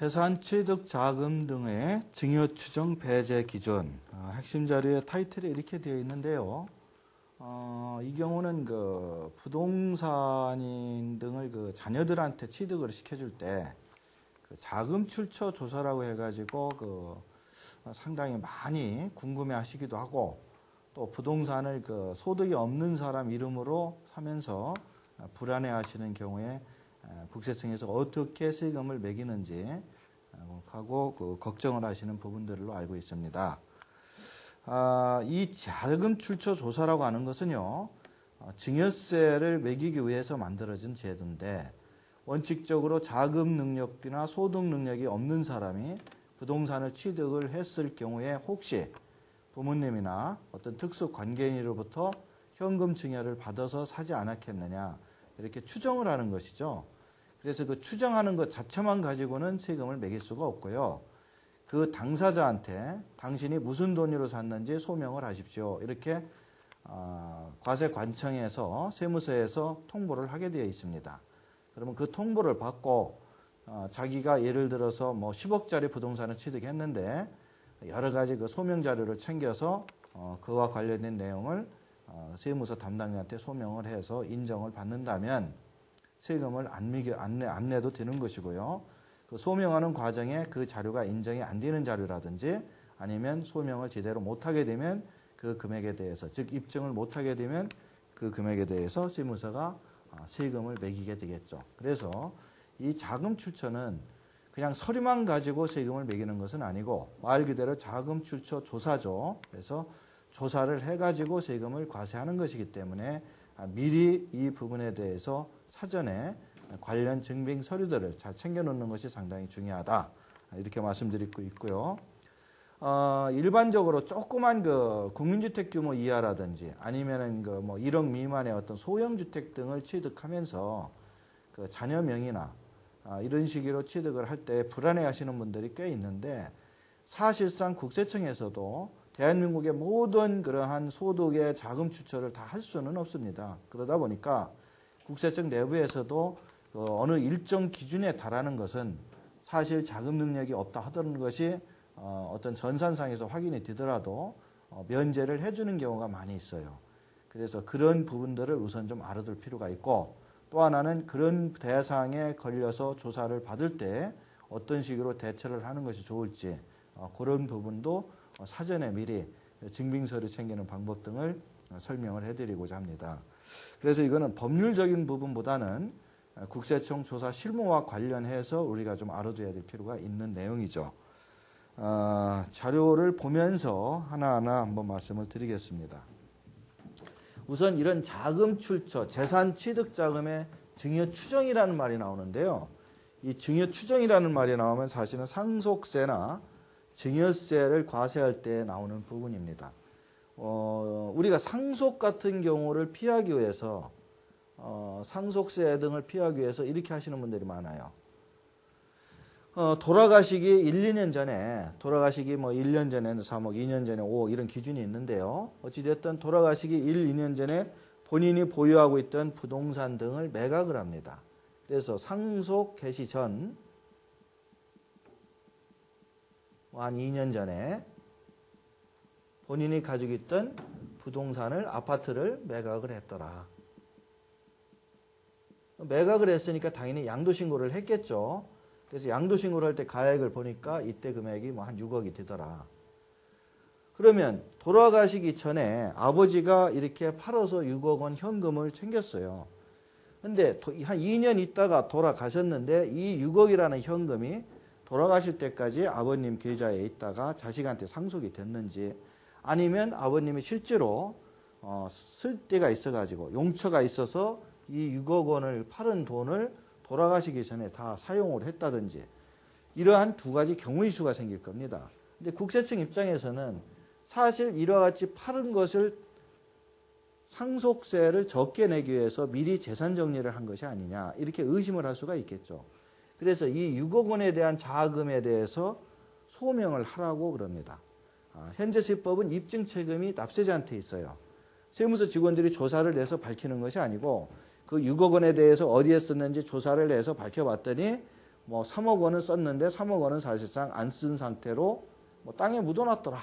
재산 취득 자금 등의 증여 추정 배제 기준 어, 핵심 자료의 타이틀이 이렇게 되어 있는데요. 어, 이 경우는 그 부동산인 등을 그 자녀들한테 취득을 시켜줄 때 그 자금 출처 조사라고 해가지고 그 상당히 많이 궁금해하시기도 하고 또 부동산을 그 소득이 없는 사람 이름으로 사면서 불안해하시는 경우에 국세청에서 어떻게 세금을 매기는지 하고 그 걱정을 하시는 부분들로 알고 있습니다. 아, 이 자금 출처 조사라고 하는 것은요, 어, 증여세를 매기기 위해서 만들어진 제도인데 원칙적으로 자금 능력이나 소득 능력이 없는 사람이 부동산을 취득을 했을 경우에 혹시 부모님이나 어떤 특수 관계인으로부터 현금 증여를 받아서 사지 않았겠느냐 이렇게 추정을 하는 것이죠. 그래서 그 추정하는 것 자체만 가지고는 세금을 매길 수가 없고요. 그 당사자한테 당신이 무슨 돈으로 샀는지 소명을 하십시오. 이렇게 어, 과세관청에서 세무서에서 통보를 하게 되어 있습니다. 그러면 그 통보를 받고 어, 자기가 예를 들어서 뭐 10억짜리 부동산을 취득했는데 여러 가지 그 소명 자료를 챙겨서 어, 그와 관련된 내용을 어, 세무서 담당자한테 소명을 해서 인정을 받는다면 세금을 안, 매겨, 안, 내, 안 내도 되는 것이고요. 그 소명하는 과정에 그 자료가 인정이 안 되는 자료라든지 아니면 소명을 제대로 못하게 되면 그 금액에 대해서 즉 입증을 못하게 되면 그 금액에 대해서 세무서가 아, 세금을 매기게 되겠죠. 그래서 이 자금 출처는 그냥 서류만 가지고 세금을 매기는 것은 아니고 말 그대로 자금 출처 조사죠. 그래서 조사를 해가지고 세금을 과세하는 것이기 때문에 아, 미리 이 부분에 대해서 사전에 관련 증빙 서류들을 잘 챙겨놓는 것이 상당히 중요하다. 이렇게 말씀드리고 있고요. 어, 일반적으로 조그만 그 국민주택 규모 이하라든지 아니면은 그 뭐 1억 미만의 어떤 소형주택 등을 취득하면서 그 자녀 명의나 아, 이런 식으로 취득을 할 때 불안해 하시는 분들이 꽤 있는데 사실상 국세청에서도 대한민국의 모든 그러한 소득의 자금 추처를 다 할 수는 없습니다. 그러다 보니까 국세청 내부에서도 그 어느 일정 기준에 달하는 것은 사실 자금 능력이 없다 하던 것이 어, 어떤 전산상에서 확인이 되더라도 어, 면제를 해주는 경우가 많이 있어요. 그래서 그런 부분들을 우선 좀 알아둘 필요가 있고 또 하나는 그런 대상에 걸려서 조사를 받을 때 어떤 식으로 대처를 하는 것이 좋을지 어, 그런 부분도 사전에 미리 증빙서를 챙기는 방법 등을 설명을 해드리고자 합니다. 그래서 이거는 법률적인 부분보다는 국세청 조사 실무와 관련해서 우리가 좀 알아둬야 될 필요가 있는 내용이죠. 어, 자료를 보면서 하나하나 한번 말씀을 드리겠습니다. 우선 이런 자금 출처, 재산 취득 자금의 증여 추정이라는 말이 나오는데요. 이 증여 추정이라는 말이 나오면 사실은 상속세나 증여세를 과세할 때 나오는 부분입니다. 어, 우리가 상속 같은 경우를 피하기 위해서 어, 상속세 등을 피하기 위해서 이렇게 하시는 분들이 많아요. 어, 돌아가시기 1, 2년 전에 돌아가시기 뭐 1년 전에는 3억, 2년 전에 5억 이런 기준이 있는데요. 어찌됐든 돌아가시기 1, 2년 전에 본인이 보유하고 있던 부동산 등을 매각을 합니다. 그래서 상속 개시 전 한 2년 전에 본인이 가지고 있던 부동산을 아파트를 매각을 했더라. 매각을 했으니까 당연히 양도신고를 했겠죠. 그래서 양도신고를 할 때 가액을 보니까 이때 금액이 뭐 한 6억이 되더라. 그러면 돌아가시기 전에 아버지가 이렇게 팔아서 6억 원 현금을 챙겼어요. 근데 한 2년 있다가 돌아가셨는데 이 6억이라는 현금이 돌아가실 때까지 아버님 계좌에 있다가 자식한테 상속이 됐는지 아니면 아버님이 실제로 어, 쓸 때가 있어가지고 용처가 있어서 이 6억 원을 팔은 돈을 돌아가시기 전에 다 사용을 했다든지 이러한 두 가지 경우의 수가 생길 겁니다. 근데 국세청 입장에서는 사실 이와 같이 팔은 것을 상속세를 적게 내기 위해서 미리 재산 정리를 한 것이 아니냐 이렇게 의심을 할 수가 있겠죠. 그래서 이 6억 원에 대한 자금에 대해서 소명을 하라고 그럽니다. 아, 현재 세법은 입증 책임이 납세자한테 있어요. 세무서 직원들이 조사를 내서 밝히는 것이 아니고 그 6억 원에 대해서 어디에 썼는지 조사를 내서 밝혀봤더니 뭐 3억 원은 썼는데 3억 원은 사실상 안 쓴 상태로 뭐 땅에 묻어놨더라.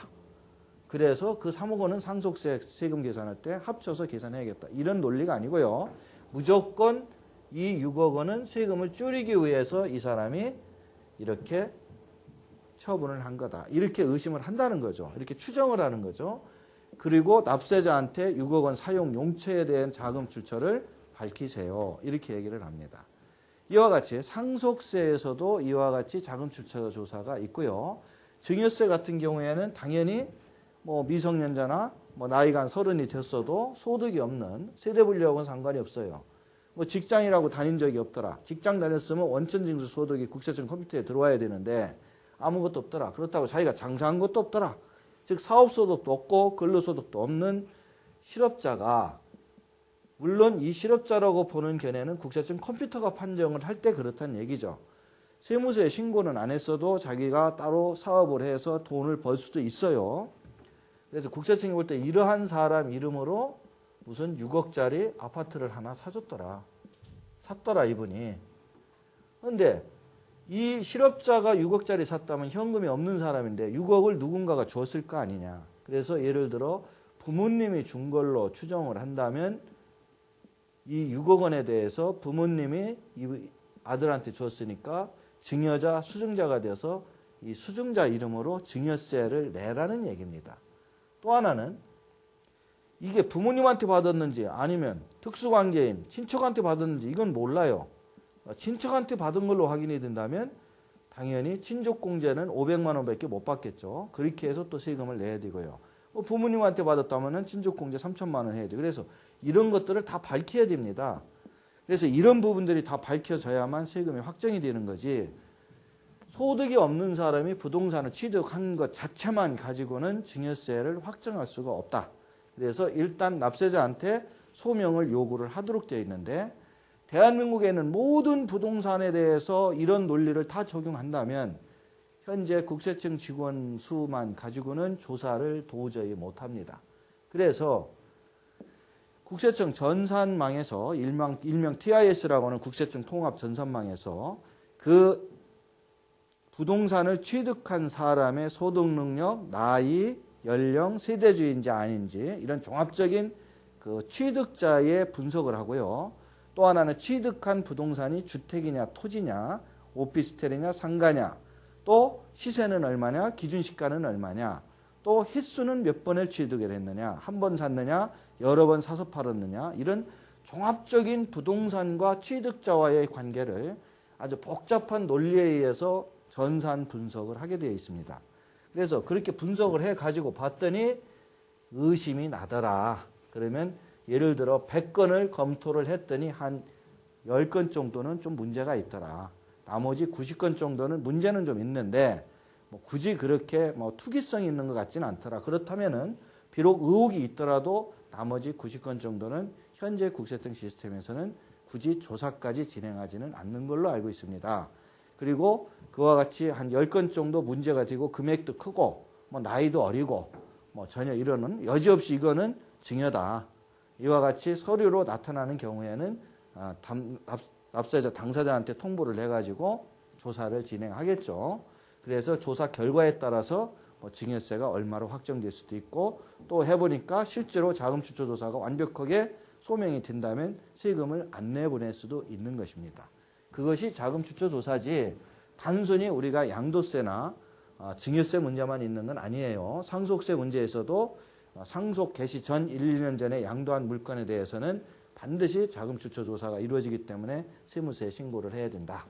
그래서 그 3억 원은 상속세 세금 계산할 때 합쳐서 계산해야겠다. 이런 논리가 아니고요. 무조건 이 6억 원은 세금을 줄이기 위해서 이 사람이 이렇게 처분을 한 거다. 이렇게 의심을 한다는 거죠. 이렇게 추정을 하는 거죠. 그리고 납세자한테 6억 원 사용 용처에 대한 자금 출처를 밝히세요. 이렇게 얘기를 합니다. 이와 같이 상속세에서도 이와 같이 자금 출처 조사가 있고요. 증여세 같은 경우에는 당연히 뭐 미성년자나 뭐 나이가 한 서른이 됐어도 소득이 없는 세대 분리하고는 상관이 없어요. 뭐 직장이라고 다닌 적이 없더라. 직장 다녔으면 원천 징수 소득이 국세청 컴퓨터에 들어와야 되는데 아무것도 없더라. 그렇다고 자기가 장사한 것도 없더라. 즉 사업소득도 없고 근로소득도 없는 실업자가 물론 이 실업자라고 보는 견해는 국세청 컴퓨터가 판정을 할 때 그렇다는 얘기죠. 세무서에 신고는 안 했어도 자기가 따로 사업을 해서 돈을 벌 수도 있어요. 그래서 국세청이 볼 때 이러한 사람 이름으로 무슨 6억짜리 아파트를 하나 사줬더라. 샀더라 이분이. 근데 이 실업자가 6억짜리 샀다면 현금이 없는 사람인데 6억을 누군가가 줬을 거 아니냐. 그래서 예를 들어 부모님이 준 걸로 추정을 한다면 이 6억 원에 대해서 부모님이 이 아들한테 줬으니까 증여자 수증자가 되어서 이 수증자 이름으로 증여세를 내라는 얘기입니다. 또 하나는 이게 부모님한테 받았는지 아니면 특수관계인 친척한테 받았는지 이건 몰라요. 친척한테 받은 걸로 확인이 된다면 당연히 친족공제는 500만 원밖에 못 받겠죠. 그렇게 해서 또 세금을 내야 되고요. 뭐 부모님한테 받았다면 친족공제 3천만 원 해야 돼요. 그래서 이런 것들을 다 밝혀야 됩니다. 그래서 이런 부분들이 다 밝혀져야만 세금이 확정이 되는 거지. 소득이 없는 사람이 부동산을 취득한 것 자체만 가지고는 증여세를 확정할 수가 없다. 그래서 일단 납세자한테 소명을 요구를 하도록 되어 있는데 대한민국에는 모든 부동산에 대해서 이런 논리를 다 적용한다면 현재 국세청 직원 수만 가지고는 조사를 도저히 못합니다. 그래서 국세청 전산망에서 일명, 일명 TIS라고 하는 국세청 통합 전산망에서 그 부동산을 취득한 사람의 소득 능력, 나이, 연령, 세대주의인지 아닌지 이런 종합적인 그 취득자의 분석을 하고요. 또 하나는 취득한 부동산이 주택이냐 토지냐 오피스텔이냐 상가냐 또 시세는 얼마냐 기준 시가는 얼마냐 또 횟수는 몇 번을 취득을 했느냐 한 번 샀느냐 여러 번 사서 팔았느냐 이런 종합적인 부동산과 취득자와의 관계를 아주 복잡한 논리에 의해서 전산 분석을 하게 되어 있습니다. 그래서 그렇게 분석을 해 가지고 봤더니 의심이 나더라. 그러면 예를 들어 100건을 검토를 했더니 한 10건 정도는 좀 문제가 있더라. 나머지 90건 정도는 문제는 좀 있는데 뭐 굳이 그렇게 뭐 투기성이 있는 것 같지는 않더라. 그렇다면은 비록 의혹이 있더라도 나머지 90건 정도는 현재 국세청 시스템에서는 굳이 조사까지 진행하지는 않는 걸로 알고 있습니다. 그리고 그와 같이 한 10건 정도 문제가 되고 금액도 크고 뭐 나이도 어리고 뭐 전혀 이러는 여지없이 이거는 증여다. 이와 같이 서류로 나타나는 경우에는 아, 납세자 당사자한테 통보를 해가지고 조사를 진행하겠죠. 그래서 조사 결과에 따라서 뭐 증여세가 얼마로 확정될 수도 있고 또 해보니까 실제로 자금 추처 조사가 완벽하게 소명이 된다면 세금을 안 내보낼 수도 있는 것입니다. 그것이 자금 추처 조사지 단순히 우리가 양도세나 아, 증여세 문제만 있는 건 아니에요. 상속세 문제에서도 어, 상속 개시 전 1, 2년 전에 양도한 물건에 대해서는 반드시 자금 추처 조사가 이루어지기 때문에 세무서에 신고를 해야 된다.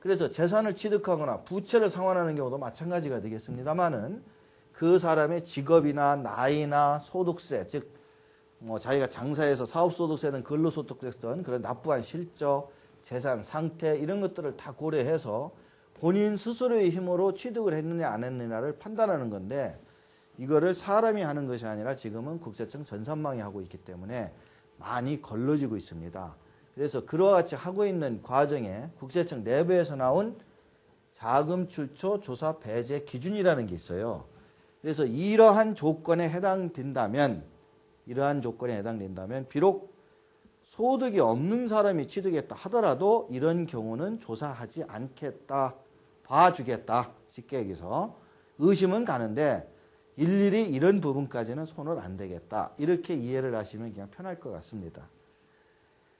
그래서 재산을 취득하거나 부채를 상환하는 경우도 마찬가지가 되겠습니다만은 그 사람의 직업이나 나이나 소득세, 즉, 뭐 자기가 장사해서 사업소득세는 근로소득세든 그런 납부한 실적, 재산, 상태 이런 것들을 다 고려해서 본인 스스로의 힘으로 취득을 했느냐 안 했느냐를 판단하는 건데 이거를 사람이 하는 것이 아니라 지금은 국세청 전산망이 하고 있기 때문에 많이 걸러지고 있습니다. 그래서 그와 같이 하고 있는 과정에 국세청 내부에서 나온 자금 출처 조사 배제 기준이라는 게 있어요. 그래서 이러한 조건에 해당된다면 이러한 조건에 해당된다면 비록 소득이 없는 사람이 취득했다 하더라도 이런 경우는 조사하지 않겠다. 봐주겠다. 쉽게 얘기해서. 의심은 가는데 일일이 이런 부분까지는 손을 안 대겠다. 이렇게 이해를 하시면 그냥 편할 것 같습니다.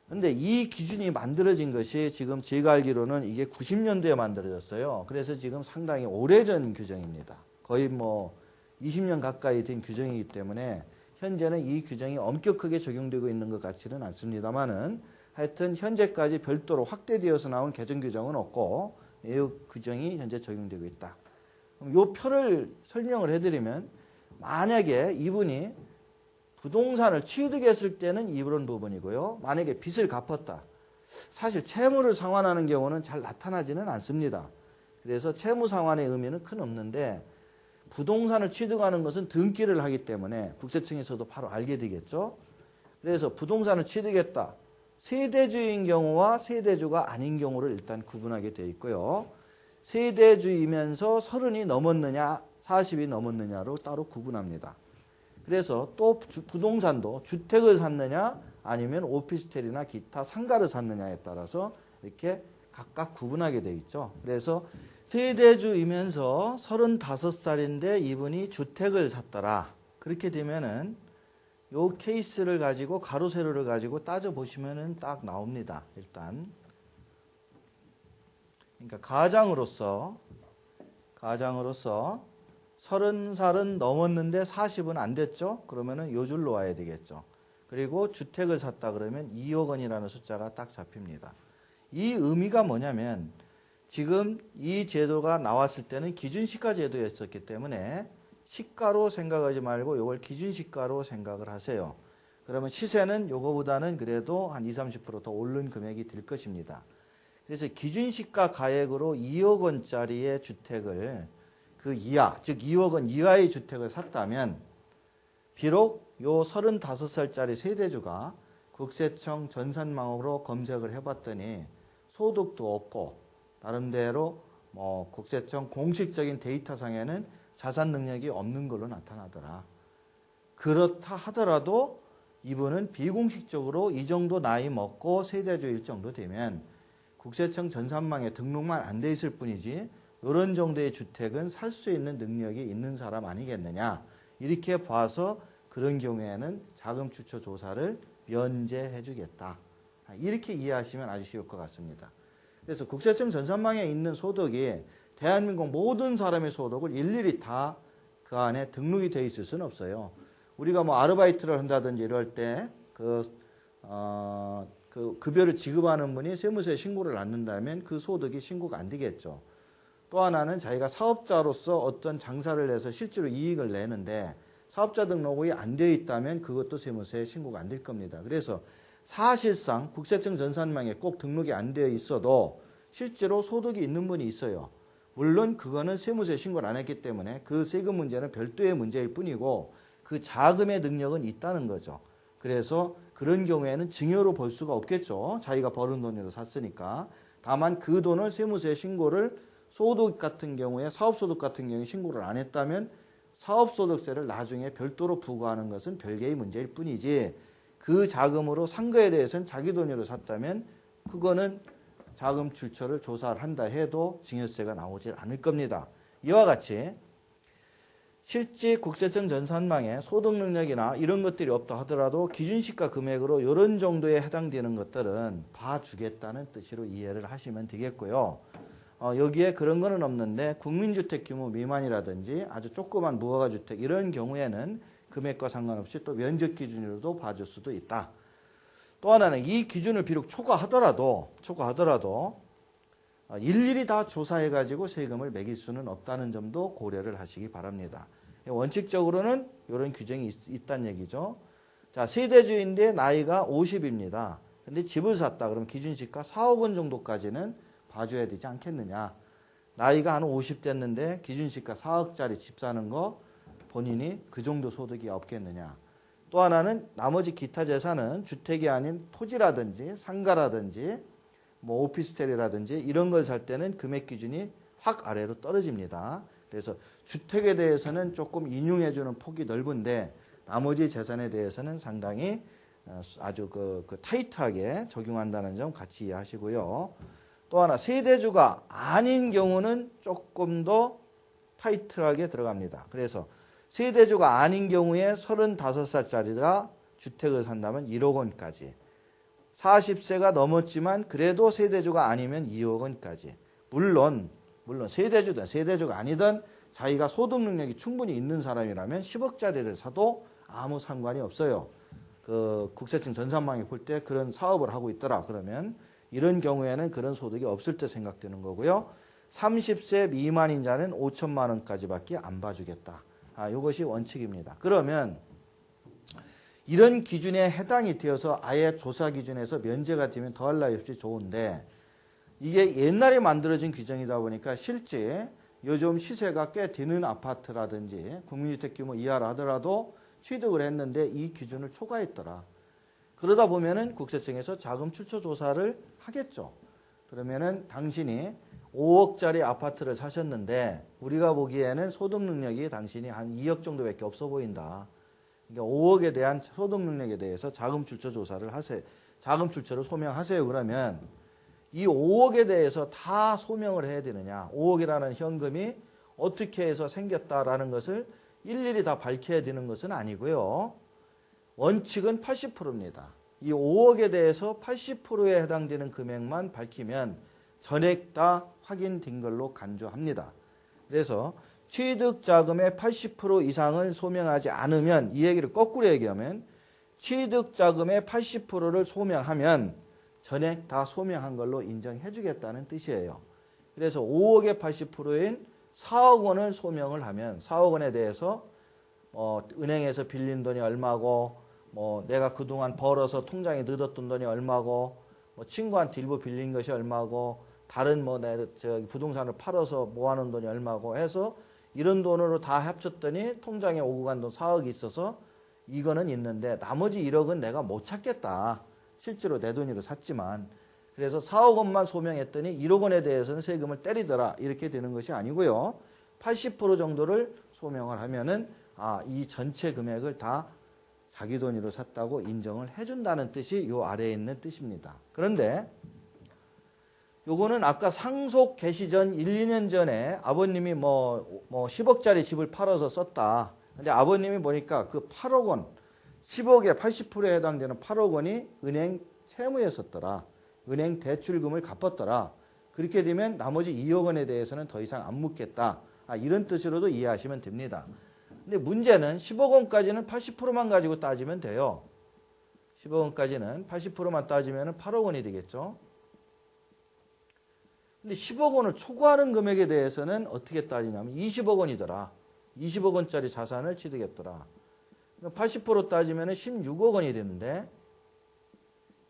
근데 이 기준이 만들어진 것이 지금 제가 알기로는 이게 90년도에 만들어졌어요. 그래서 지금 상당히 오래전 규정입니다. 거의 뭐 20년 가까이 된 규정이기 때문에 현재는 이 규정이 엄격하게 적용되고 있는 것 같지는 않습니다만은 하여튼 현재까지 별도로 확대되어서 나온 개정 규정은 없고 이 규정이 현재 적용되고 있다. 요 표를 설명을 해드리면 만약에 이분이 부동산을 취득했을 때는 이런 부분이고요. 만약에 빚을 갚았다. 사실 채무를 상환하는 경우는 잘 나타나지는 않습니다. 그래서 채무 상환의 의미는 큰 없는데 부동산을 취득하는 것은 등기를 하기 때문에 국세청에서도 바로 알게 되겠죠. 그래서 부동산을 취득했다. 세대주인 경우와 세대주가 아닌 경우를 일단 구분하게 되어 있고요. 세대주이면서 서른이 넘었느냐, 40이 넘었느냐로 따로 구분합니다. 그래서 또 주, 부동산도 주택을 샀느냐 아니면 오피스텔이나 기타 상가를 샀느냐에 따라서 이렇게 각각 구분하게 되어 있죠. 그래서 세대주이면서 35살인데 이분이 주택을 샀더라. 그렇게 되면은 요 케이스를 가지고 가로 세로를 가지고 따져 보시면은 딱 나옵니다. 일단 그러니까 가장으로서 가장으로서 30살은 넘었는데 40은 안 됐죠? 그러면은 요 줄로 와야 되겠죠. 그리고 주택을 샀다 그러면 2억 원이라는 숫자가 딱 잡힙니다. 이 의미가 뭐냐면 지금 이 제도가 나왔을 때는 기준시가 제도였었기 때문에 시가로 생각하지 말고 이걸 기준시가로 생각을 하세요. 그러면 시세는 요거보다는 그래도 한 20, 30%더 오른 금액이 될 것입니다. 그래서 기준시가 가액으로 2억 원짜리의 주택을 그 이하, 즉 2억 원 이하의 주택을 샀다면 비록 요 35살짜리 세대주가 국세청 전산망으로 검색을 해봤더니 소득도 없고 나름대로 뭐 국세청 공식적인 데이터상에는 자산 능력이 없는 걸로 나타나더라. 그렇다 하더라도 이분은 비공식적으로 이 정도 나이 먹고 세대주일 정도 되면 국세청 전산망에 등록만 안 돼 있을 뿐이지 이런 정도의 주택은 살 수 있는 능력이 있는 사람 아니겠느냐 이렇게 봐서 그런 경우에는 자금 추처 조사를 면제해 주겠다 이렇게 이해하시면 아주 쉬울 것 같습니다. 그래서 국세청 전산망에 있는 소득이 대한민국 모든 사람의 소득을 일일이 다 그 안에 등록이 되어 있을 수는 없어요. 우리가 뭐 아르바이트를 한다든지 이럴 때 그, 어, 그 급여를 지급하는 분이 세무서에 신고를 안 넣는다면 그 소득이 신고가 안 되겠죠. 또 하나는 자기가 사업자로서 어떤 장사를 해서 실제로 이익을 내는데 사업자 등록이 안 되어 있다면 그것도 세무서에 신고가 안 될 겁니다. 그래서 사실상 국세청 전산망에 꼭 등록이 안 되어 있어도 실제로 소득이 있는 분이 있어요. 물론 그거는 세무서에 신고를 안 했기 때문에 그 세금 문제는 별도의 문제일 뿐이고 그 자금의 능력은 있다는 거죠. 그래서 그런 경우에는 증여로 볼 수가 없겠죠. 자기가 벌은 돈으로 샀으니까. 다만 그 돈을 세무서에 신고를 소득 같은 경우에 사업소득 같은 경우에 신고를 안 했다면 사업소득세를 나중에 별도로 부과하는 것은 별개의 문제일 뿐이지 그 자금으로 산 거에 대해서는 자기 돈으로 샀다면 그거는 자금 출처를 조사를 한다 해도 증여세가 나오질 않을 겁니다. 이와 같이 실제 국세청 전산망에 소득 능력이나 이런 것들이 없다 하더라도 기준시가 금액으로 이런 정도에 해당되는 것들은 봐주겠다는 뜻으로 이해를 하시면 되겠고요. 어, 여기에 그런 거는 없는데 국민주택 규모 미만이라든지 아주 조그만 무허가 주택 이런 경우에는 금액과 상관없이 또 면적 기준으로도 봐줄 수도 있다. 또 하나는 이 기준을 비록 초과하더라도 초과하더라도 어, 일일이 다 조사해 가지고 세금을 매길 수는 없다는 점도 고려를 하시기 바랍니다. 원칙적으로는 이런 규정이 있, 다는 얘기죠. 자, 세대주인데 나이가 50입니다. 근데 집을 샀다. 그럼 기준시가 4억 원 정도까지는 봐줘야 되지 않겠느냐. 나이가 한 50 됐는데 기준시가 4억짜리 집 사는 거 본인이 그 정도 소득이 없겠느냐. 또 하나는 나머지 기타 재산은 주택이 아닌 토지라든지 상가라든지 뭐 오피스텔이라든지 이런 걸 살 때는 금액 기준이 확 아래로 떨어집니다. 그래서 주택에 대해서는 조금 인용해 주는 폭이 넓은데 나머지 재산에 대해서는 상당히 어, 아주 그, 그 타이트하게 적용한다는 점 같이 이해하시고요. 또 하나 세대주가 아닌 경우는 조금 더 타이트하게 들어갑니다. 그래서 세대주가 아닌 경우에 35살짜리가 주택을 산다면 1억 원까지 40세가 넘었지만 그래도 세대주가 아니면 2억 원까지 물론 물론 세대주든 세대주가 아니든 자기가 소득 능력이 충분히 있는 사람이라면 10억짜리를 사도 아무 상관이 없어요. 그 국세청 전산망에 볼 때 그런 사업을 하고 있더라 그러면 이런 경우에는 그런 소득이 없을 때 생각되는 거고요. 30세 미만인 자는 5천만 원까지밖에 안 봐주겠다. 아, 이것이 원칙입니다. 그러면 이런 기준에 해당이 되어서 아예 조사 기준에서 면제가 되면 더할 나위 없이 좋은데 이게 옛날에 만들어진 규정이다 보니까 실제 요즘 시세가 꽤 되는 아파트라든지 국민주택 규모 이하라 하더라도 취득을 했는데 이 기준을 초과했더라. 그러다 보면은 국세청에서 자금 출처 조사를 하겠죠. 그러면은 당신이 5억짜리 아파트를 사셨는데 우리가 보기에는 소득 능력이 당신이 한 2억 정도밖에 없어 보인다. 그러니까 5억에 대한 소득 능력에 대해서 자금 출처 조사를 하세요. 자금 출처를 소명하세요. 그러면 이 5억에 대해서 다 소명을 해야 되느냐? 5억이라는 현금이 어떻게 해서 생겼다라는 것을 일일이 다 밝혀야 되는 것은 아니고요. 원칙은 80%입니다. 이 5억에 대해서 80%에 해당되는 금액만 밝히면 전액 다 확인된 걸로 간주합니다. 그래서 취득 자금의 80% 이상을 소명하지 않으면 이 얘기를 거꾸로 얘기하면 취득 자금의 80%를 소명하면 전액 다 소명한 걸로 인정해 주겠다는 뜻이에요. 그래서 5억의 80%인 4억 원을 소명을 하면 4억 원에 대해서 어, 은행에서 빌린 돈이 얼마고 뭐 내가 그동안 벌어서 통장에 넣어뒀던 돈이 얼마고 뭐 친구한테 일부 빌린 것이 얼마고 다른 뭐내 부동산을 팔아서 모아놓은 돈이 얼마고 해서 이런 돈으로 다 합쳤더니 통장에 오고 간 돈 4억이 있어서 이거는 있는데 나머지 1억은 내가 못 찾겠다. 실제로 내 돈으로 샀지만 그래서 4억 원만 소명했더니 1억 원에 대해서는 세금을 때리더라 이렇게 되는 것이 아니고요. 80% 정도를 소명을 하면은 아, 이 전체 금액을 다 자기 돈으로 샀다고 인정을 해준다는 뜻이 요 아래에 있는 뜻입니다. 그런데 요거는 아까 상속 개시 전 1, 2년 전에 아버님이 뭐, 뭐 10억짜리 집을 팔아서 썼다. 근데 아버님이 보니까 그 8억 원, 10억에 80%에 해당되는 8억 원이 은행 세무에 썼더라. 은행 대출금을 갚았더라. 그렇게 되면 나머지 2억 원에 대해서는 더 이상 안 묻겠다. 아, 이런 뜻으로도 이해하시면 됩니다. 근데 문제는 10억 원까지는 80%만 가지고 따지면 돼요. 10억 원까지는 80%만 따지면 8억 원이 되겠죠. 근데 10억 원을 초과하는 금액에 대해서는 어떻게 따지냐면 20억 원이더라. 20억 원짜리 자산을 취득했더라. 80% 따지면 16억 원이 되는데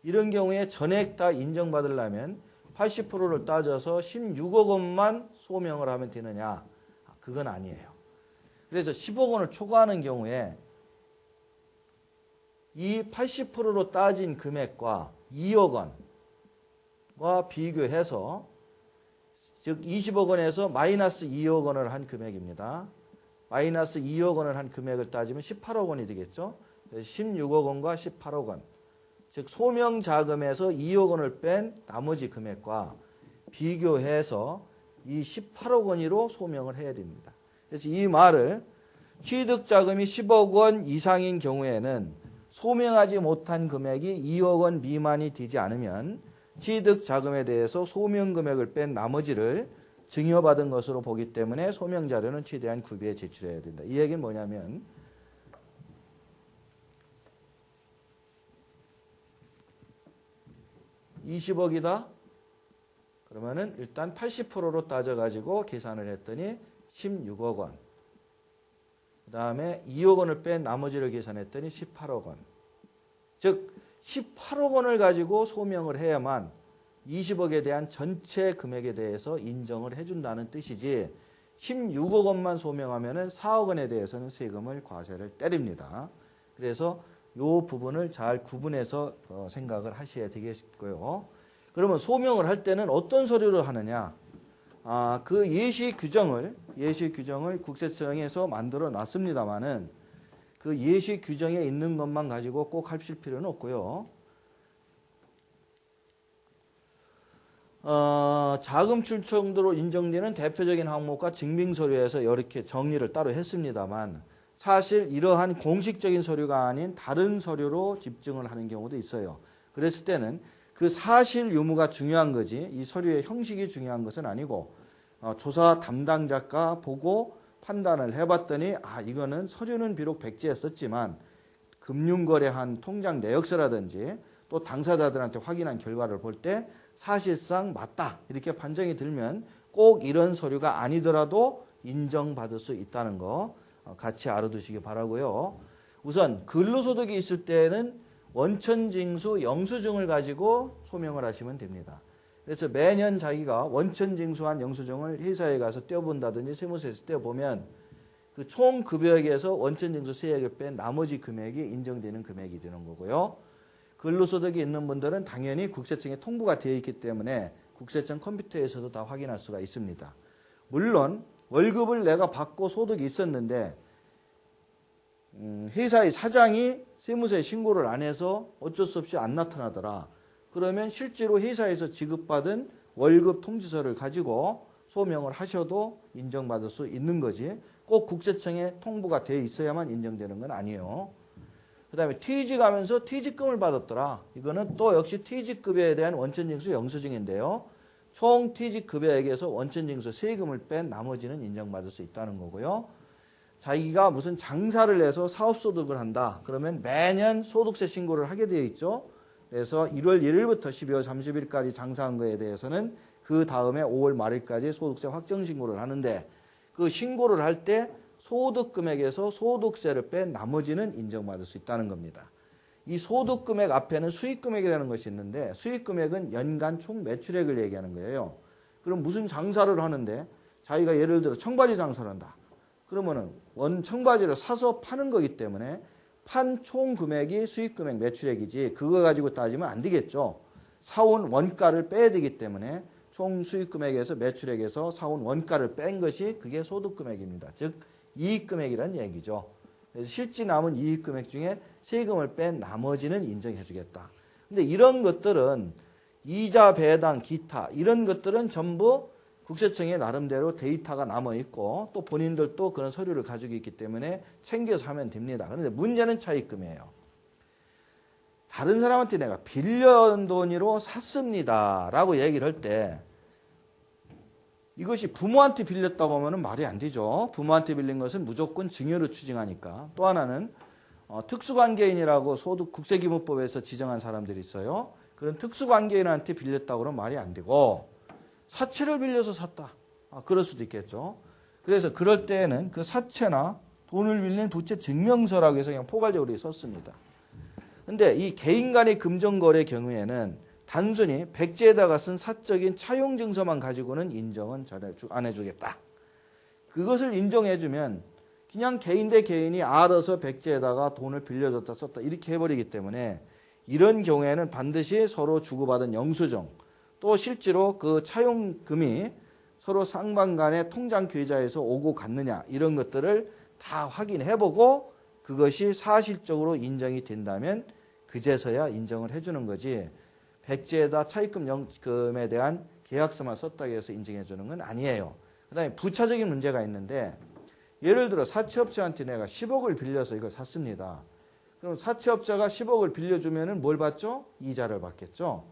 이런 경우에 전액 다 인정받으려면 80%를 따져서 16억 원만 소명을 하면 되느냐? 그건 아니에요. 그래서 10억 원을 초과하는 경우에 이 80%로 따진 금액과 2억 원과 비교해서 즉 20억 원에서 마이너스 2억 원을 한 금액입니다. 마이너스 2억 원을 한 금액을 따지면 18억 원이 되겠죠. 16억 원과 18억 원. 즉 소명 자금에서 2억 원을 뺀 나머지 금액과 비교해서 이 18억 원으로 소명을 해야 됩니다. 그래서 이 말을 취득 자금이 10억 원 이상인 경우에는 소명하지 못한 금액이 2억 원 미만이 되지 않으면 취득 자금에 대해서 소명 금액을 뺀 나머지를 증여받은 것으로 보기 때문에 소명 자료는 최대한 구비해 제출해야 된다. 이 얘기는 뭐냐면 (20억이다) 그러면은 일단 80%로 따져가지고 계산을 했더니 16억 원. 그 다음에 2억 원을 뺀 나머지를 계산했더니 18억 원. 즉 18억 원을 가지고 소명을 해야만 20억에 대한 전체 금액에 대해서 인정을 해준다는 뜻이지 16억 원만 소명하면 4억 원에 대해서는 세금을 과세를 때립니다. 그래서 이 부분을 잘 구분해서 어, 생각을 하셔야 되겠고요. 그러면 소명을 할 때는 어떤 서류를 하느냐? 아, 그 예시 규정을 예시 규정을 국세청에서 만들어 놨습니다만은 그 예시 규정에 있는 것만 가지고 꼭 하실 필요는 없고요. 어, 자금 출처로 인정되는 대표적인 항목과 증빙 서류에서 이렇게 정리를 따로 했습니다만 사실 이러한 공식적인 서류가 아닌 다른 서류로 집증을 하는 경우도 있어요. 그랬을 때는 그 사실 유무가 중요한 거지 이 서류의 형식이 중요한 것은 아니고 어, 조사 담당자가 보고 판단을 해봤더니 아 이거는 서류는 비록 백지했었지만 금융거래한 통장 내역서라든지 또 당사자들한테 확인한 결과를 볼때 사실상 맞다 이렇게 판정이 들면 꼭 이런 서류가 아니더라도 인정받을 수 있다는 거 어, 같이 알아두시기 바라고요. 우선 근로소득이 있을 때는 원천징수 영수증을 가지고 소명을 하시면 됩니다. 그래서 매년 자기가 원천징수한 영수증을 회사에 가서 떼어본다든지 세무서에서 떼어보면 그 총 급여액에서 원천징수 세액을 뺀 나머지 금액이 인정되는 금액이 되는 거고요. 근로소득이 있는 분들은 당연히 국세청에 통보가 되어 있기 때문에 국세청 컴퓨터에서도 다 확인할 수가 있습니다. 물론 월급을 내가 받고 소득이 있었는데 음, 회사의 사장이 세무서에 신고를 안 해서 어쩔 수 없이 안 나타나더라. 그러면 실제로 회사에서 지급받은 월급 통지서를 가지고 소명을 하셔도 인정받을 수 있는 거지. 꼭 국세청에 통보가 돼 있어야만 인정되는 건 아니에요. 그 다음에 퇴직 하면서 퇴직금을 받았더라. 이거는 또 역시 퇴직급여에 대한 원천징수 영수증인데요. 총 퇴직급여액에서 원천징수 세금을 뺀 나머지는 인정받을 수 있다는 거고요. 자기가 무슨 장사를 해서 사업소득을 한다. 그러면 매년 소득세 신고를 하게 되어 있죠. 그래서 1월 1일부터 12월 30일까지 장사한 거에 대해서는 그 다음에 5월 말일까지 소득세 확정 신고를 하는데 그 신고를 할때 소득 금액에서 소득세를 뺀 나머지는 인정받을 수 있다는 겁니다. 이 소득 금액 앞에는 수익 금액이라는 것이 있는데 수익 금액은 연간 총 매출액을 얘기하는 거예요. 그럼 무슨 장사를 하는데 자기가 예를 들어 청바지 장사를 한다. 그러면은 원 청바지를 사서 파는 거기 때문에 판 총 금액이 수익 금액 매출액이지 그거 가지고 따지면 안 되겠죠. 사온 원가를 빼야 되기 때문에 총 수익 금액에서 매출액에서 사온 원가를 뺀 것이 그게 소득 금액입니다. 즉 이익 금액이라는 얘기죠. 그래서 실제 남은 이익 금액 중에 세금을 뺀 나머지는 인정해 주겠다. 근데 이런 것들은 이자 배당 기타 이런 것들은 전부 국세청에 나름대로 데이터가 남아 있고 또 본인들도 그런 서류를 가지고 있기 때문에 챙겨서 하면 됩니다. 그런데 문제는 차입금이에요. 다른 사람한테 내가 빌려온 돈으로 샀습니다라고 얘기를 할 때 이것이 부모한테 빌렸다고 하면 말이 안 되죠. 부모한테 빌린 것은 무조건 증여로 추징하니까. 또 하나는 어, 특수관계인이라고 소득 국세기본법에서 지정한 사람들이 있어요. 그런 특수관계인한테 빌렸다고 그러면 말이 안 되고 사채를 빌려서 샀다. 아, 그럴 수도 있겠죠. 그래서 그럴 때에는 그 사채나 돈을 빌린 부채 증명서라고 해서 그냥 포괄적으로 썼습니다. 근데 이 개인 간의 금전거래 경우에는 단순히 백지에다가 쓴 사적인 차용 증서만 가지고는 인정은 안 해주겠다. 그것을 인정해주면 그냥 개인 대 개인이 알아서 백지에다가 돈을 빌려줬다 썼다 이렇게 해버리기 때문에 이런 경우에는 반드시 서로 주고받은 영수증 또 실제로 그 차용금이 서로 상방 간의 통장 계좌에서 오고 갔느냐 이런 것들을 다 확인해보고 그것이 사실적으로 인정이 된다면 그제서야 인정을 해주는 거지 백지에다 차입금 영금에 대한 계약서만 썼다고 해서 인정해 주는 건 아니에요. 그 다음에 부차적인 문제가 있는데 예를 들어 사채업자한테 내가 10억을 빌려서 이걸 샀습니다. 그럼 사채업자가 10억을 빌려주면 뭘 받죠? 이자를 받겠죠.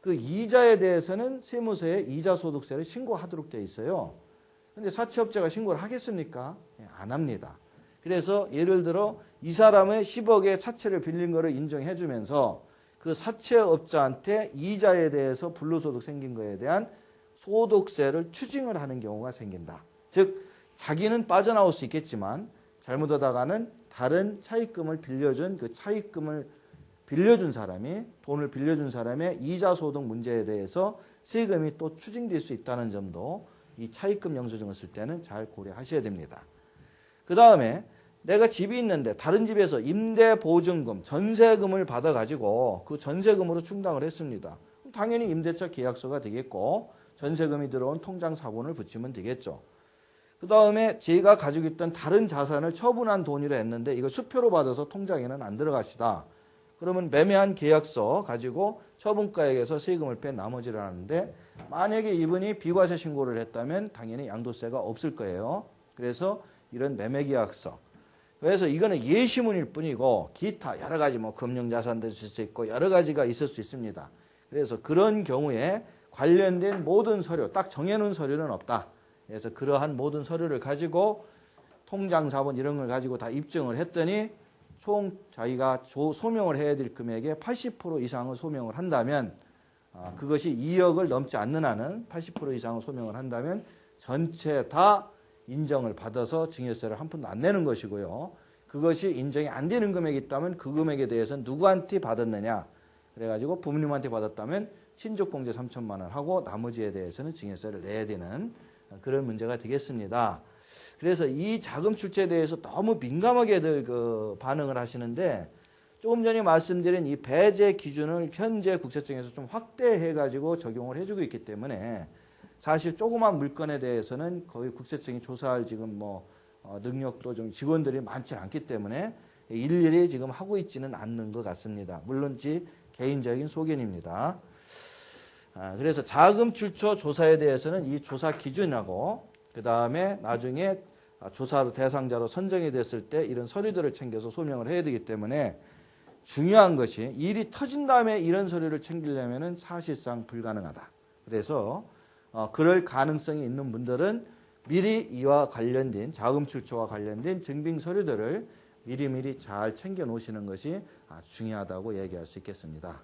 그 이자에 대해서는 세무서에 이자 소득세를 신고하도록 되어 있어요. 근데 사채업자가 신고를 하겠습니까? 예, 안 합니다. 그래서 예를 들어 이 사람의 10억의 사채를 빌린 거를 인정해 주면서 그 사채업자한테 이자에 대해서 불로소득 생긴 거에 대한 소득세를 추징을 하는 경우가 생긴다. 즉 자기는 빠져나올 수 있겠지만 잘못하다가는 다른 차입금을 빌려준 그 차입금을 빌려준 사람이 돈을 빌려준 사람의 이자 소득 문제에 대해서 세금이 또 추징될 수 있다는 점도 이 차입금 영수증을 쓸 때는 잘 고려하셔야 됩니다. 그 다음에 내가 집이 있는데 다른 집에서 임대 보증금, 전세금을 받아 가지고 그 전세금으로 충당을 했습니다. 당연히 임대차 계약서가 되겠고 전세금이 들어온 통장 사본을 붙이면 되겠죠. 그 다음에 제가 가지고 있던 다른 자산을 처분한 돈이라 했는데 이거 수표로 받아서 통장에는 안 들어가시다. 그러면 매매한 계약서 가지고 처분가액에서 세금을 뺀 나머지를 하는데 만약에 이분이 비과세 신고를 했다면 당연히 양도세가 없을 거예요. 그래서 이런 매매 계약서. 그래서 이거는 예시문일 뿐이고 기타 여러 가지 뭐 금융자산도 있을 수 있고 여러 가지가 있을 수 있습니다. 그래서 그런 경우에 관련된 모든 서류 딱 정해놓은 서류는 없다. 그래서 그러한 모든 서류를 가지고 통장 자본 이런 걸 가지고 다 입증을 했더니 총 자기가 조- 소명을 해야 될 금액의 80% 이상을 소명을 한다면 아, 그것이 2억을 넘지 않는 한은 80% 이상을 소명을 한다면 전체 다 인정을 받아서 증여세를 한 푼도 안 내는 것이고요. 그것이 인정이 안 되는 금액이 있다면 그 금액에 대해서는 누구한테 받았느냐 그래가지고 부모님한테 받았다면 친족공제 3천만 원 하고 나머지에 대해서는 증여세를 내야 되는 그런 문제가 되겠습니다. 그래서 이 자금 출처에 대해서 너무 민감하게들 그 반응을 하시는데 조금 전에 말씀드린 이 배제 기준을 현재 국세청에서 좀 확대해 가지고 적용을 해주고 있기 때문에 사실 조그만 물건에 대해서는 거의 국세청이 조사할 지금 뭐 어, 능력도 좀 직원들이 많지 않기 때문에 일일이 지금 하고 있지는 않는 것 같습니다. 물론 지 개인적인 소견입니다. 아, 그래서 자금 출처 조사에 대해서는 이 조사 기준하고 그 다음에 나중에 아, 조사 대상자로 선정이 됐을 때 이런 서류들을 챙겨서 소명을 해야 되기 때문에 중요한 것이 일이 터진 다음에 이런 서류를 챙기려면은 사실상 불가능하다. 그래서 어, 그럴 가능성이 있는 분들은 미리 이와 관련된 자금 출처와 관련된 증빙 서류들을 미리미리 잘 챙겨 놓으시는 것이 아, 중요하다고 얘기할 수 있겠습니다.